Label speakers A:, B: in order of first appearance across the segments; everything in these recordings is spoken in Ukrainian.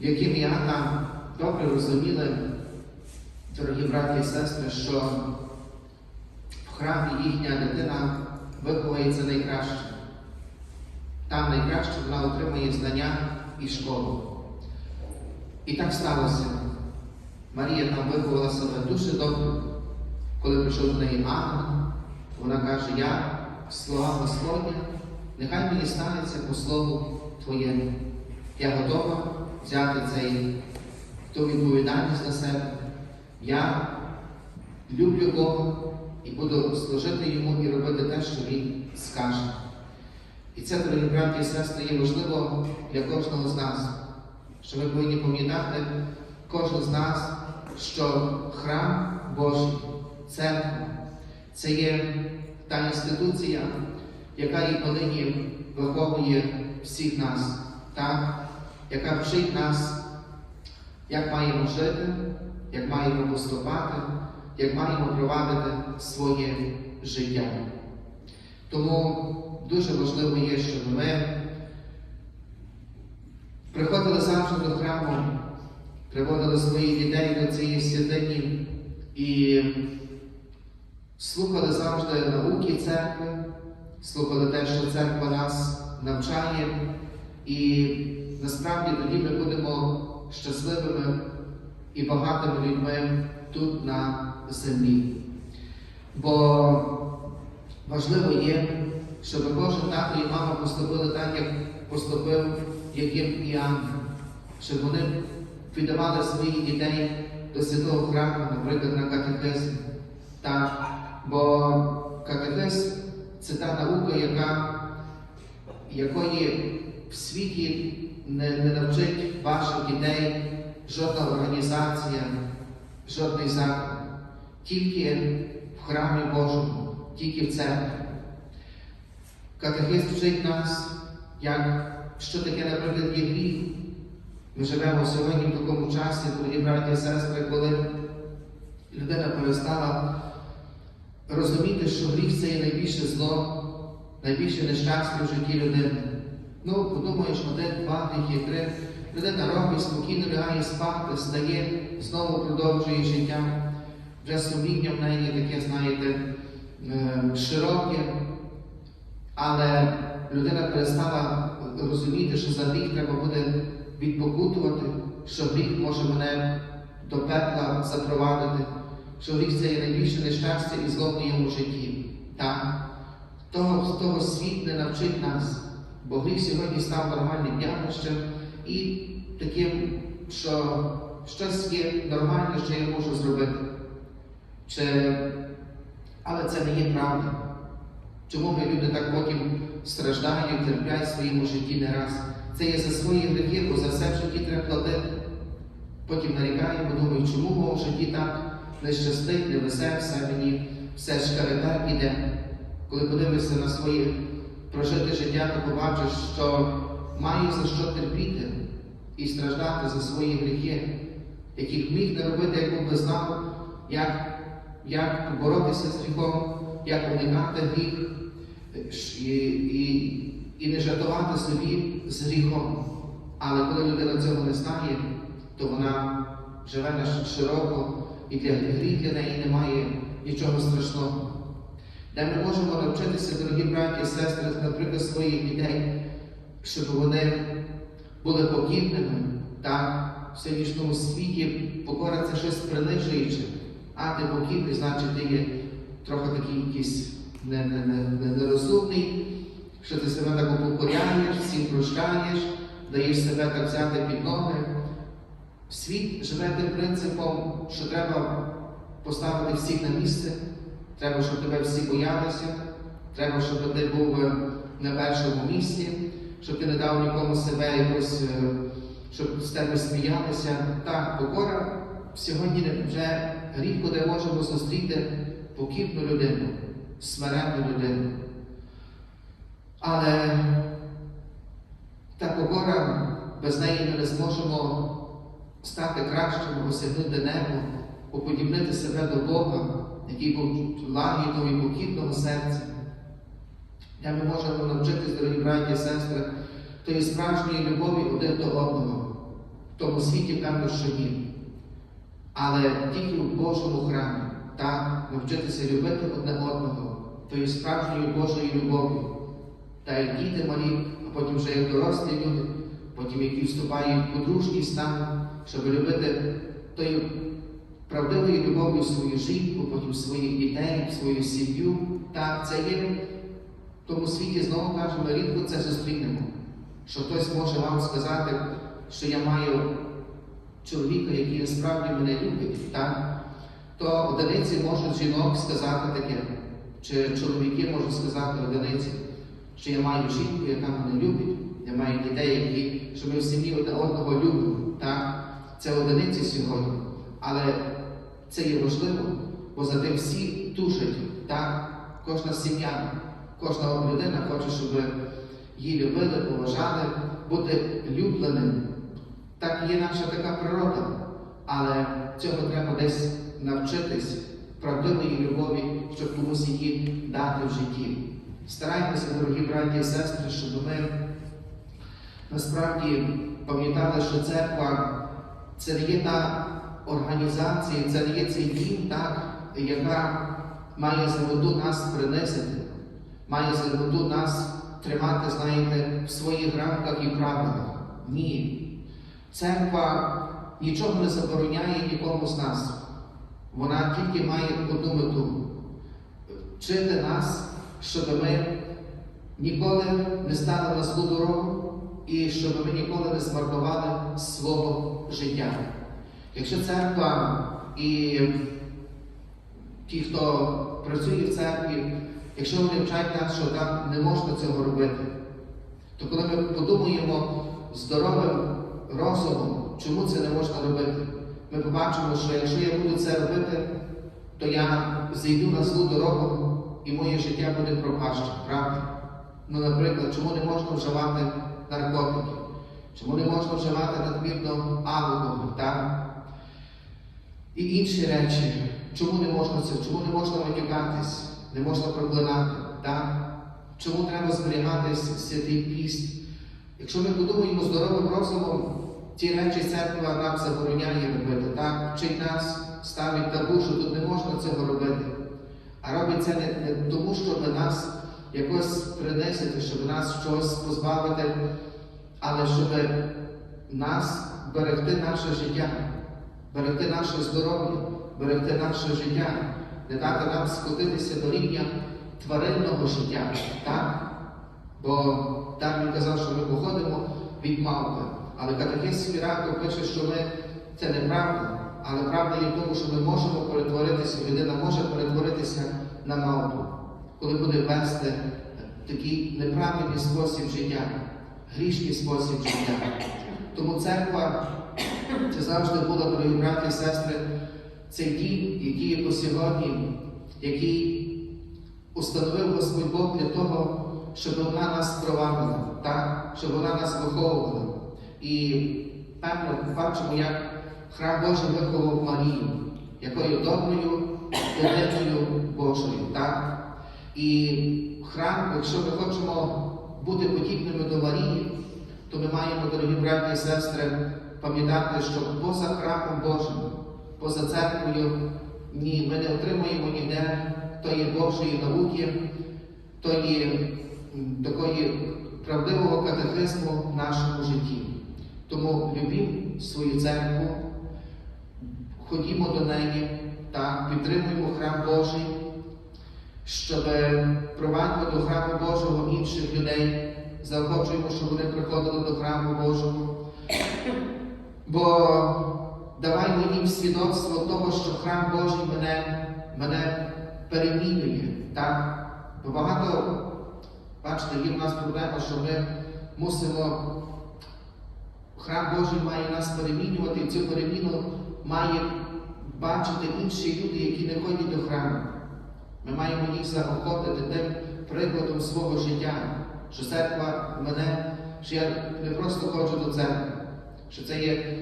A: яким Іоанна добре розуміли, дорогі браті і сестри, що в храмі їхня дитина виховується найкраще. Там найкраще вона отримує знання і школу. І так сталося. Марія там виховала себе дуже добре. Коли прийшов до неї ангел, вона каже, я слова Господня, нехай мені станеться по слову Твоєму. Я готова взяти цей, ту відповідальність на себе. Я люблю Бога і буду служити йому і робити те, що Він скаже. І це, дорогі браті і сестри, є важливо для кожного з нас, що ми повинні пам'ятати, кожен з нас, що храм Божий, церква, це є та інституція, яка і повинні виховує всіх нас, так? Яка вчить нас, як маємо жити, як маємо поступати, як маємо провадити своє життя. Тому дуже важливо є, щоб ми приходили завжди до храму, приводили своїх дітей до цієї святині і слухали завжди науки церкви, слухали те, що церква нас навчає, і насправді тоді ми будемо щасливими і багатими людьми тут на землі. Бо важливо є, щоб кожен тато і мама поступили так, як поступив Яким і Ангел, щоб вони віддавали своїх дітей до святого храму, наприклад, на катехизм. Так, бо катехизм це та наука, яка, якої в світі не, не навчить ваших дітей жодна організація, жодний заклад. Тільки в храмі Божому, тільки в церкві. Катехист вчить нас, як, що таке, наприклад, є гріх. Ми живемо сьогодні в такому часі, дорогі браті і сестри, коли людина перестала розуміти, що гріх це є найбільше зло, найбільше нещастя в житті людини. Ну, подумаєш, один, два гріхи, три. Людина робить, спокійно лягає спати, стає, знову продовжує життя. Вже сумління в неї таке, знаєте, е, широке. Але людина перестала розуміти, що за гріх треба буде відпокутувати, що гріх може мене до пекла запровадити, що гріх це є найбільше нещастя і зло в моєму житті. Так? Того, того світ не навчить нас, бо гріх сьогодні став нормальним явищем і таким, що щось є нормальне, що я можу зробити. Чи... Але це не є правда. Чому ми люди так потім страждають, терплять в своєму житті не раз? Це є за свої гріхи, бо за все в житті треба платити. Потім нарікаємо, думаємо, чому в моєму житті так не щастить, не везе, все мені все шкарета іде. Коли подивишся на своє прожите життя, то побачиш, що маю за що терпіти і страждати за свої гріхи, яких міг не робити, якби знав, як, як боротися з гріхом, як уникати гріх і, і, і не жартувати собі з гріхом. Але коли людина цього не знає, то вона живе широко, і для гріх для неї немає нічого страшного. Де ми можемо навчитися, дорогі браті і сестри, наприклад, своїх дітей, щоб вони були покірними, так, в сьогоднішньому світі покора щось принижуюче, а ти покірний, значить ти є трохи такий якийсь не, не, не, не, нерозумний, що ти себе так упокоряєш, всім прощаєш, даєш себе так взяти під ноги. Світ живе тим принципом, що треба поставити всіх на місце, треба, щоб тебе всі боялися, треба, щоб ти був на першому місці, щоб ти не дав нікому себе якось, е, щоб з тебе сміялися. Так, покора сьогодні вже рідко де можемо зустріти покірну людину, смиренну людину. Але та покора без неї ми не зможемо стати кращими, осягнути небо, уподібнити себе до Бога, який був лагідного і покірного серця. Де ми можемо навчитись, дорогі браті і сестри, тої справжньої любові один до одного, в тому світі, певно, що ні. Але тільки в Божому храмі, так, навчитися любити одне одного, тою справжньою Божою любов'ю. Та як діти малі, а потім вже як дорослі люди, потім які вступають в подружній стан, щоб любити тою правдивою любов'ю свою жінку, потім своїх дітей, свою сім'ю. Так, це є в тому світі, знову кажемо, рідко це зустрінемо. Що хтось може вам сказати, що я маю чоловіка, який насправді мене любить, так? то одиниці можуть жінок сказати таке, чи чоловіки можуть сказати одиниці, що я маю жінку, яка мене любить, я маю дітей, які, що ми в сім'ї одного любимо. Так? Це одиниці сьогодні. Але це є важливо, бо за тим всі тушать. Так? Кожна сім'я, кожна людина хоче, щоб її любили, поважали, бути любленим. Так є наша така природа, але цього треба десь навчитись правдивої любові, щоб комусь її дати в житті. Старайтеся, дорогі браті і сестри, щоб ми насправді пам'ятали, що церква це не є та організація, це цей дім, так, яка має за мету нас принизити, має за мету нас тримати, знаєте, в своїх рамках і правилах. Ні. Церква нічого не забороняє нікому з нас. Вона тільки має одну мету вчити нас, щоб ми ніколи не стали на злу дорогу і щоб ми ніколи не змарнували свого життя. Якщо церква і ті, хто працює в церкві, якщо вони вчать нас, що там не можна цього робити, то коли ми подумаємо здоровим розумом, чому це не можна робити, ми побачимо, що якщо я буду це робити, то я зайду на злу дорогу і моє життя буде пропаще, правда? Ну, наприклад, чому не можна вживати наркотики? Чому не можна вживати надмірно алкоголь, так? І інші речі. Чому не можна це? Чому не можна матюкатись? Не можна проклинати, так? Чому треба зберігатись святий піст? Якщо ми подумаємо здоровим розумом, ті речі церква нам забороняє робити, так? Вчить нас, ставить табу, що тут не можна цього робити. А робить це не, не тому, щоб нас якось принесити, щоб нас чогось позбавити, але щоб нас берегти наше життя, берегти наше здоров'я, берегти наше життя, не дати нам скотитися до рівня тваринного життя. Так? Бо так він казав, що ми походимо від мавпи. Але катехиз Спірако пише, що ми це неправда. Але правда є в тому, що ми можемо перетворитися, людина може перетворитися на мавпу, коли буде вести такий неправильний спосіб життя, грішний спосіб життя. Тому церква це завжди була, дорогі браті і сестри, цей дім, який є по сьогодні, який установив Господь Бог для того, щоб вона нас провадила, так? щоб вона нас виховувала. І певно бачимо, як храм Божий виховав Марію, якою доброю дитиною Божою. Так? І храм, якщо ми хочемо бути подібними до Марії, то ми маємо, дорогі браті і сестри, пам'ятати, що поза храмом Божим, поза церквою, ні, ми не отримуємо ніде тої Божої науки, тої такої правдивого катехизму в нашому житті. Тому любімо свою церкву, ходімо до неї та підтримуємо храм Божий, щоб провадимо до храму Божого інших людей, заохочуємо, щоб вони приходили до храму Божого. Бо даваймо їм свідоцтво того, що храм Божий мене, мене перемінює. Так? Бо багато, бачите, є в нас проблема, що ми мусимо, храм Божий має нас перемінювати, і цю переміну має бачити інші люди, які не ходять до храму. Ми маємо їх заохотити тим прикладом свого життя, що церква мене, що я не просто ходжу до церкви, що це є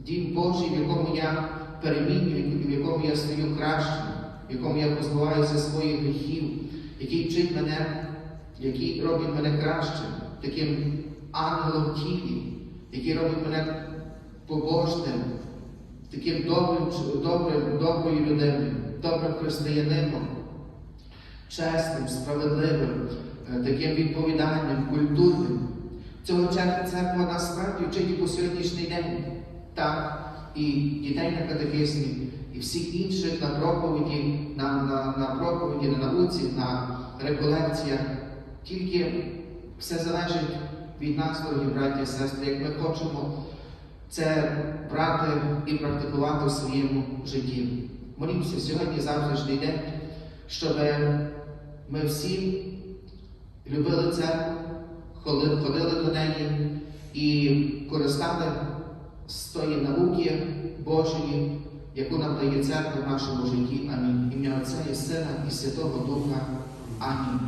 A: дім Божий, в якому я перемінюю, в якому я стаю кращим, в якому я позбуваюся своїх гріхів, який вчить мене, який робить мене кращим, таким ангелом тілі, який робить мене побожним, таким добрим, добрим, доброю людиною, добрим християнином, чесним, справедливим, е, таким відповідальним, культурним. Цього цер- церква насправді вчить і по сьогоднішній день. Так, і дітей на катехизмі, і всіх інших на проповіді, на, на, на проповіді, на науці, на реколекціях. Тільки все залежить від нас, дорогі браті і сестри, як ми хочемо це брати і практикувати в своєму житті. Молімося сьогодні, завтрашній день, щоб ми всі любили церкву, ходили, ходили до неї і користали з тої науки Божої, яку нам дає церква в нашому житті. Амінь. Ім'я Отця і Сина і Святого Духа. Амінь.